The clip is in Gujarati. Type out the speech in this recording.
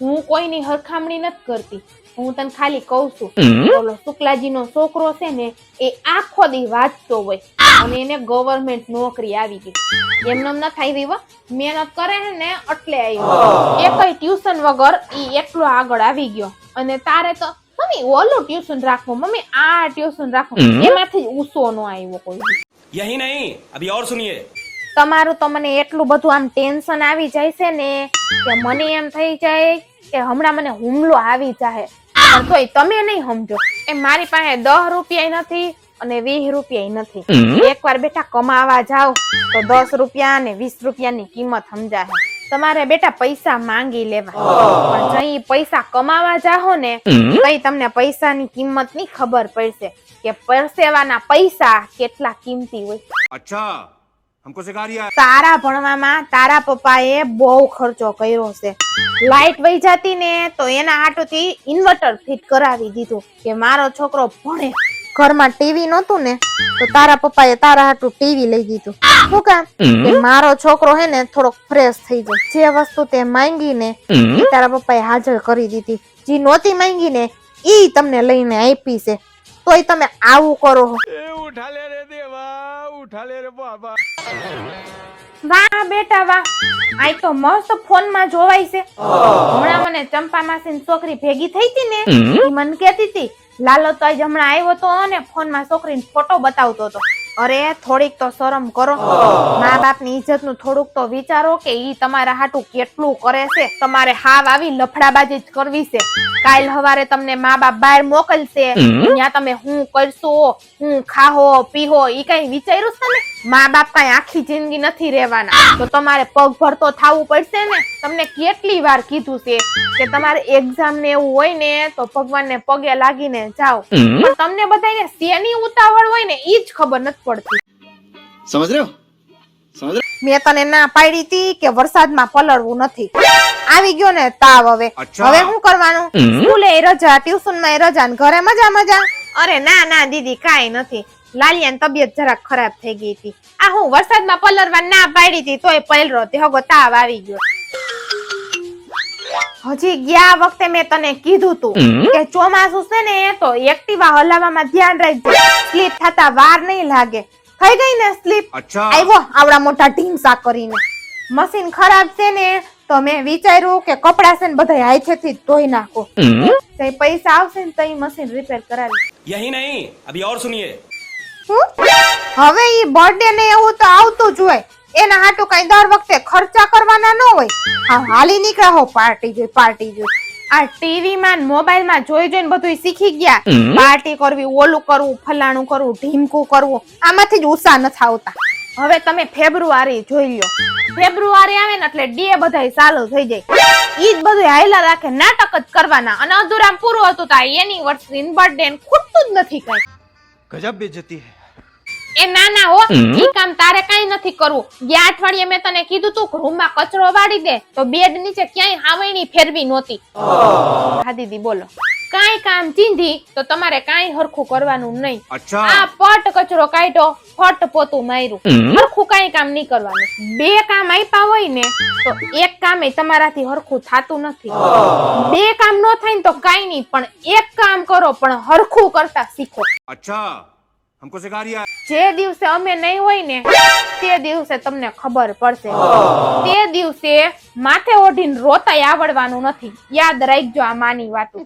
હું કોઈની હરખામણી નથી કરતી. હું તને ખાલી કહું છું ઓલો શુક્લાજી નો છોકરો છે ને એ આખો દી વાંચતો હોય. અને એને ગવર્મેન્ટ નોકરી આવી ગઈ. એમને ન થાય એવી મહેનત કરે ને એટલે આવ્યો એ કઈ ટ્યુશન વગર એ એટલો આગળ આવી ગયો. અને તારે તો મમ્મી ઓલું ટ્યુશન રાખો મમ્મી આ ટ્યુશન રાખો. એમાંથી ઉસો નો આવ્યો કોઈ યહી નહીં અભી ઓર સુનિયે. તમારું તો મને એટલું બધું આમ ટેન્શન આવી જાય છે ને કે મને એમ થઈ જાય કે હમણાં મને હુમલો આવી જાય પણ તોય તમે નહીં સમજો. એ મારી પાસે દસ રૂપિયા નથી અને વીસ રૂપિયા નથી. એકવાર બેટા કમાવા જાવ તો દસ રૂપિયા અને વીસ રૂપિયાની કિંમત સમજાય તમારે બેટા પૈસા માંગી લેવા. પણ જઈ પૈસા કમાવા જાહો ને તઈ તમને પૈસાની કિંમતની ખબર પડશે કે પરસેવાના પૈસા કેટલા કિંમતી હોય. અચ્છા. हमको सिखा रिया તારા ભણવામાં તારા પપ્પાએ બહુ ખર્ચો કર્યો છે લાઈટ વહી જતી ને તો એના હાટુથી ઇન્વર્ટર ફિટ કરાવી દીધું કે મારો છોકરો ભણે ઘરમાં ટીવી નહોતું ને તો તારા પપ્પાએ તારા હાટું ટીવી લઈ દીધું શું કામ કે મારો છોકરો હે ને થોડોક ફ્રેશ થઈ જાય જે વસ્તુ તે માંગી ને ઈ તારા પપ્પાએ હાજર કરી દીધી જે નહોતી માંગી ને ઈ તમને લઈને આપી છે તોય તમે આવું કરો છો उठा ले रे વાહ બેટા વાહ. આઈ તો મસ્ત ફોનમાં જોવાય છે. હમણાં મને ચંપા માસી છોકરી ભેગી થઈ હતી ને મન કેતી કહેતી હતી લાલો તો હમણાં આવ્યો તો અને ફોનમાં છોકરીનો ફોટો બતાવતો હતો. અરે થોડીક તો શરમ કરો. મા બાપની ઇજ્જતનું થોડુંક તો વિચારો કે ઈ તમારા હાટું કેટલું કરે છે. તમારે હાવ આવી લફડાબાજી જ કરવી છે. કાલ હવારે તમને મા બાપ બહાર મોકલશે. ત્યાં તમે હું કરશો હું ખાહો પીહો ઈ કઈ વિચાર્યું છે ને? મા બાપ કઈ આખી જિંદગી નથી રહેવાના. તો તમારે પગ ભરતો થવું પડશે ને? તમને કેટલી વાર કીધું છે કે તમારે એક્ઝામ ને એવું હોય ને તો ભગવાન ને પગે લાગીને જાઓ. પણ તમને બધાને શેની ઉતાવળ હોય ને ઈ જ ખબર નથી. પડતી. સમજ રહ્યો? સમજ મેં તને ના પાડી હતી કે વરસાદમાં પલળવું નથી. આવી ગયો ને તાવ હવે. હવે શું કરવાનું? સ્કૂલે એ રજા ટ્યુશનમાં એ રજા ને ઘરે મજા મજા. અરે ના ના દીદી કાઈ નથી. લાલિયાની તબિયત જરાક ખરાબ થઈ ગઈ હતી. આ હું વરસાદમાં પલરવા ના પાડી હતી તોય પલરો તે હગો તાવ આવી ગયો. હજી ગયા વખતે મેં તને કીધું તું કે ચોમાસું છે ને તો એક્ટિવા હલાવવામાં ધ્યાન રાખજો. સ્લીપ થતા વાર નહીં લાગે. થઈ ગઈ ને સ્લીપ? આવ્યો આવડા મોટા ઢીંસા કરીને. મશીન ખરાબ છે ને તો મેં વિચાર્યું કે કપડા છે ને બધા હાથેથી ધોઈ નાખો. તે પૈસા આવશે ને તો મશીન રિપેર કરાવી. યહી નહીં. અભી ઓર સુનિયે. હવે ઈ બર્થડે ને એવું તો આવતું જ હોય. એના હાટુ કઈ દર વખતે ખર્ચા કરવાના ન હોય. હા હાલી નીકળ્યા હો પાર્ટી જોઈ પાર્ટી જોઈ. આ ટીવી માં મોબાઈલમાં જોઈ જોઈને બધું શીખી ગયા. પાર્ટી કરવી ઓલું કરવું ફલાણું કરવું ઢીમકું કરવું. આમાંથી જ ઉત્સાહ નથી આવતા. હવે તમે ફેબ્રુઆરી જોઈ લ્યો. ફેબ્રુઆરી આવે ને એટલે ડીએ બધા ચાલુ થઈ જાય. ઈ જ બધું હાઈલા રાખે નાટક જ કરવાના. અને અધૂરામ પૂરું હતું તા એની વર્ષ ઇન બર્થડે ખોટું જ નથી કઈ. ગજબ બેજતી હે. એ ના ના હો. ઈ કામ તારે કઈ નથી કરવું. ગયા અઠવાડિયે મેં તને કીધું તું રૂમમાં કચરો વાળી દે તો બેડ નીચે ક્યાંય હાવણી ફેરવી નહોતી. હા દીદી બોલો. કાંઈ કામ ચીંધી તો તમારે કાંઈ હરખું કરવાનું નહીં. આ પટ કચરો કાઢો ફટ પોતું માર્યું. હરખું કાંઈ કામ નહીં કરવાનું. બે કામ આપ્યા હોય ને તો એક કામે એ તમારાથી હરખું થાતું નથી. બે કામ ન થાય ને તો કાંઈ નહીં પણ એક કામ કરો પણ હરખું કરતા શીખો. અચ્છા. हमको सिखा रिया જે દિવસે અમે નહીં હોય ને તે દિવસે તમને ખબર પડશે તે દિવસે માથે ઓઢીને રોતાય આવડવાનું નથી યાદ રાખજો આ માની વાતો